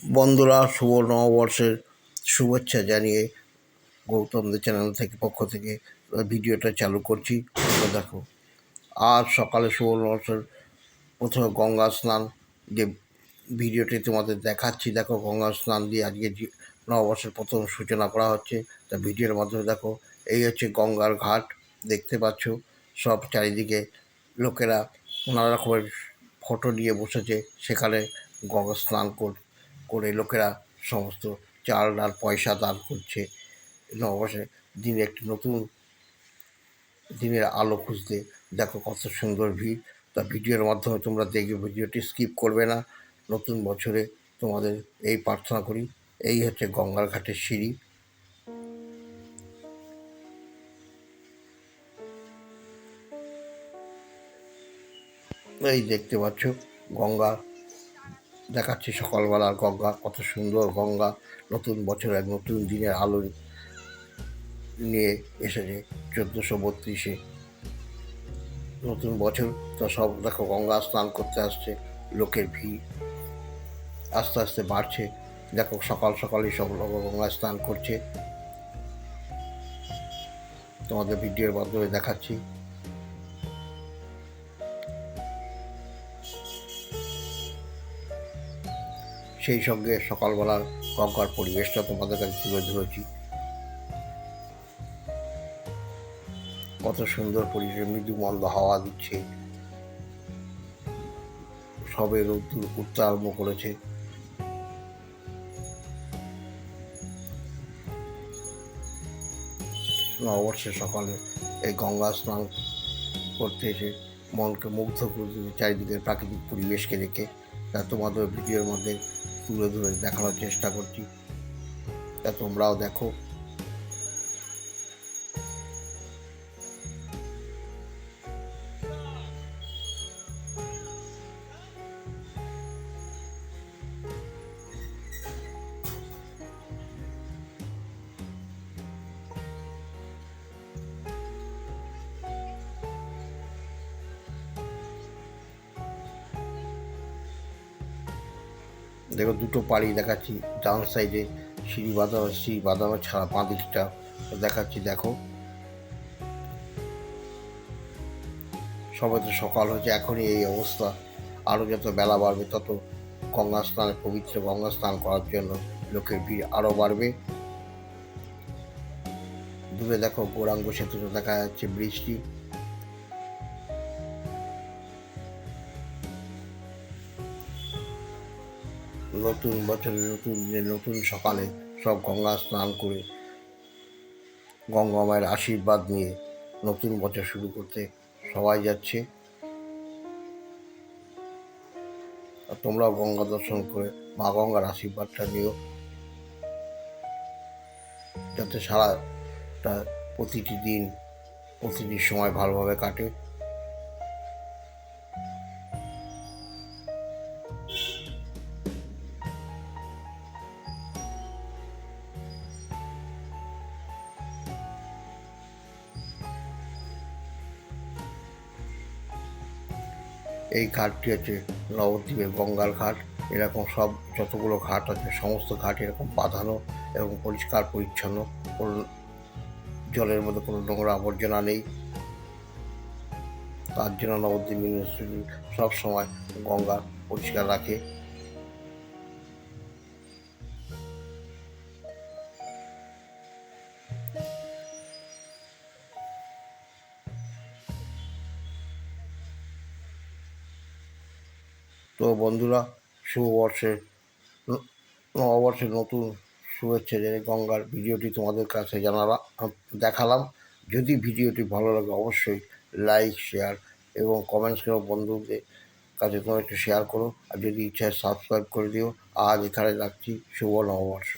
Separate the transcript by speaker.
Speaker 1: বন্ধুরা, শুভ নববর্ষের শুভেচ্ছা জানিয়ে গৌতমদের চ্যানেল থেকে পক্ষ থেকে ভিডিওটা চালু করছি। দেখো, আজ সকালে শুভ নববর্ষের প্রথমে গঙ্গা স্নান যে ভিডিওটি তোমাদের দেখাচ্ছি, দেখো গঙ্গা স্নান দিয়ে আজকে নববর্ষের প্রথম সূচনা করা হচ্ছে, তা ভিডিওর মাধ্যমে দেখো, এই হচ্ছে গঙ্গার ঘাট, দেখতে পাচ্ছ, সব চারিদিকে লোকেরা নানা রকমের ফটো নিয়ে বসেছে, সেখানে গঙ্গা স্নান কর করে লোকেরা সমস্ত চাল ডাল, পয়সা দান করছে। নববর্ষে দিনে একটি নতুন দিনের আলো খুঁজতে দেখো কত সুন্দর ভিড়। তা ভিডিওর মাধ্যমে তোমরা দেখবে, ভিডিওটি স্কিপ করবে না। নতুন বছরে তোমাদের এই প্রার্থনা করি। এই হচ্ছে গঙ্গার ঘাটের সিঁড়ি। এই দেখতে পাচ্ছ গঙ্গা দেখাচ্ছি সকালবেলার গঙ্গা, কত সুন্দর গঙ্গা, নতুন বছর এক নতুন দিনের আলো নিয়ে এসেছে চোদ্দোশো বত্রিশে। নতুন বছর তো সব, দেখো, গঙ্গা স্নান করতে আসছে, লোকের ভিড় আস্তে আস্তে বাড়ছে। দেখো, সকাল সকালই সব লোক গঙ্গা স্নান করছে। তোমাদের ভিডিওর মাধ্যমে দেখাচ্ছি। সেই সঙ্গে সকালবেলার গঙ্গার পরিবেশটা তোমাদের কাছে তুলে ধরেছি। কত সুন্দর পরিবেশ মৃদু মন্দ হাওয়া দিচ্ছে। সবে রোদ্দুর উঠতে আরম্ভ করেছে। নববর্ষের সকালে এই গঙ্গা স্নান করতে এসে মনকে মুগ্ধ করে চারিদিকের প্রাকৃতিক পরিবেশকে দেখে। তা তোমাদের ভিডিওর মধ্যে তুলে ধরে দেখানোর চেষ্টা করছি। তা তোমরাও দেখো। দেখো দুটো পাড়ি দেখাচ্ছি, ডান সাইডে সিঁড়ি বাঁধানো সিঁড়ি বাঁধানো ছাড়া বাঁ দিকটা দেখাচ্ছি, দেখো। সবে তো সকাল হচ্ছে এখনই এই অবস্থা। আরও যত বেলা বাড়বে, তত গঙ্গা স্নানে, পবিত্র গঙ্গা স্নান করার জন্য লোকের ভিড় আরও বাড়বে। দূরে দেখো গৌরাঙ্গ সেতুতে দেখা যাচ্ছে, বৃষ্টি। নতুন বছরে নতুন দিনে নতুন সকালে সব গঙ্গা স্নান করে গঙ্গা মায়ের আশীর্বাদ নিয়ে নতুন বছর শুরু করতে সবাই যাচ্ছে। আর তোমরাও গঙ্গা দর্শন করে মা গঙ্গার আশীর্বাদটা নিও। যাতে সারাটা প্রতিটি দিন, প্রতিটি সময় ভালোভাবে কাটে। এই ঘাটটি হচ্ছে নবদ্বীপে গঙ্গার ঘাট। এরকম সব যতগুলো ঘাট আছে, সমস্ত ঘাট এরকম বাঁধানো এবং পরিষ্কার, পরিচ্ছন্ন। কোনো জলের মধ্যে কোনো নোংরা আবর্জনা নেই। তার জন্য নবদ্বীপ ইউনিভার্সিটি সবসময় গঙ্গা পরিষ্কার রাখে। তো বন্ধুরা, শুভবর্ষের নববর্ষের নতুন শুভেচ্ছা জেনে গঙ্গার ভিডিওটি তোমাদের কাছে জানালা দেখালাম। যদি ভিডিওটি ভালো লাগে অবশ্যই লাইক, শেয়ার এবং কমেন্টস করো বন্ধুদের কাছে তোমরা একটু শেয়ার করো। আর যদি ইচ্ছায় সাবস্ক্রাইব করে দিও। আজ এখানে রাখছি। শুভ নববর্ষ।